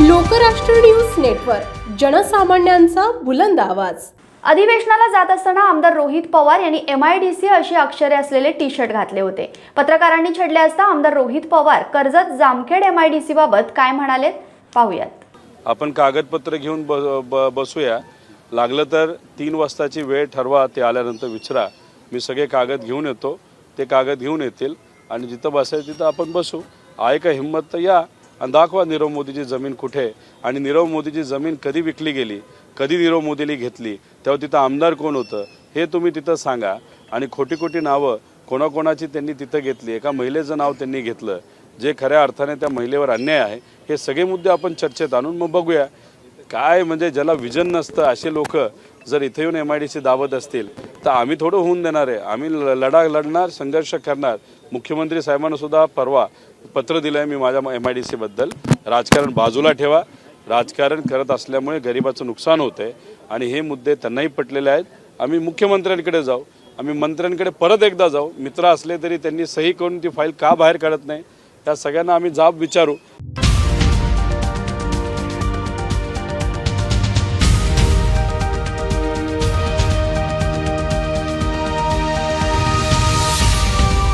Lokrashtra news network जनसामान्यांचा बुलंद आवाज. अधिवेशनाला जात असताना आमदार रोहित पवार यांनी एम आय डी सी अशी अक्षरे असलेले टी शर्ट घातले होते. पत्रकारांनी छेडले असता आमदार Rohit Pawar Karjat Jamkhed M I D C बाबत काय म्हणालेत? पाहूयात. आपण कागदपत्र घेऊन ब ब बसूया. लागलं तर तीन वाजताची वेळ ठरवा ते आल्यानंतर विचारा. मी सगळे कागद घेऊन येतो. ते कागद घेऊन येतील आणि जिथं बसायचं तिथं आपण बसू. आहे का हिंमत तर या. आणि दाखवा नीरव मोदीची जमीन कुठे आहे? आणि नीरव मोदीची जमीन कधी विकली गेली? कधी नीरव मोदीने घेतली? तेव्हा तिथं आमदार कोण होतं? हे तुम्ही तिथं सांगा. आणि खोटी खोटी नावं कोणाकोणाची त्यांनी तिथं घेतली? एका महिलेचं नाव त्यांनी घेतलं. जे खऱ्या अर्थाने त्या महिलेवर अन्याय आहे हे सगळे मुद्दे आपण चर्चेत आणून मग बघूया. काय म्हणजे ज्याला विजन नसतं असे लोक जर इथे येऊन एम आय डी सी दावत असतील तर आम्ही थोडं होऊन देणार आहे. आम्ही ल- लढा लढणार संघर्ष करणार. मुख्यमंत्री साहेबांना सुद्धा परवा पत्र दिलं आहे मी माझ्या एम आय डी सीबद्दल राजकारण बाजूला ठेवा. राजकारण करत असल्यामुळे गरिबाचं नुकसान होतं आहे आणि हे मुद्दे त्यांनाही पटलेले आहेत. आम्ही मुख्यमंत्र्यांकडे जाऊ. आम्ही मंत्र्यांकडे परत एकदा जाऊ. मित्र असले तरी त्यांनी सही करून ती फाईल का बाहेर काढत नाही? त्या सगळ्यांना आम्ही जाब विचारू.